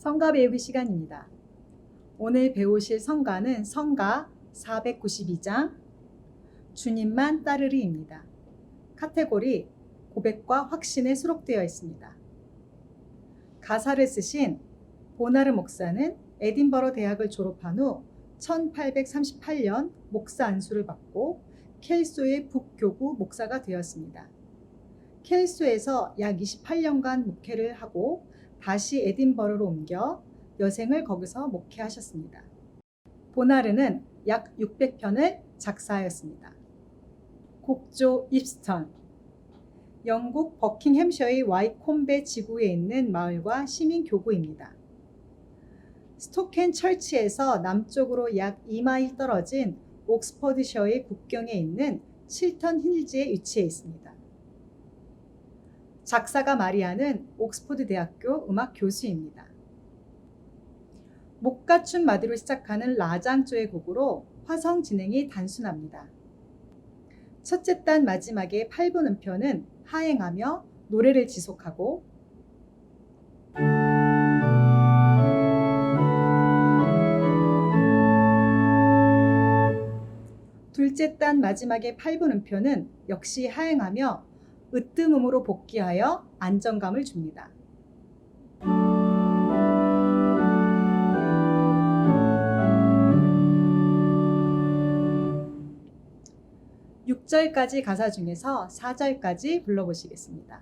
성가 배우기 시간입니다. 오늘 배우실 성가는 성가 492장 주님만 따르리입니다. 카테고리 고백과 확신에 수록되어 있습니다. 가사를 쓰신 보나르 목사는 에딘버러 대학을 졸업한 후 1838년 목사 안수를 받고 켈소의 북교구 목사가 되었습니다. 켈소에서 약 28년간 목회를 하고 다시 에딘버러로 옮겨 여생을 거기서 목회하셨습니다. 보나르는 약 600편을 작사하였습니다. 곡조 입스턴 영국 버킹햄셔의 와이콤베 지구에 있는 마을과 시민 교구입니다. 스토켄 철치에서 남쪽으로 약 2마일 떨어진 옥스퍼드셔의 국경에 있는 칠턴 힐즈에 위치해 있습니다. 작사가 마리아는 옥스퍼드 대학교 음악 교수입니다. 목가춘 마디로 시작하는 라장조의 곡으로 화성 진행이 단순합니다. 첫째 단 마지막에 8분 음표는 하행하며 노래를 지속하고 둘째 단 마지막에 8분 음표는 역시 하행하며 으뜸음으로 복귀하여 안정감을 줍니다. 6절까지 가사 중에서 4절까지 불러보시겠습니다.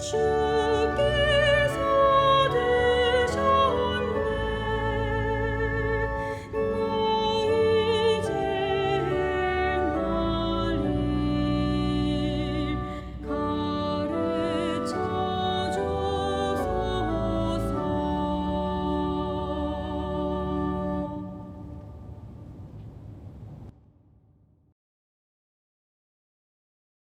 true.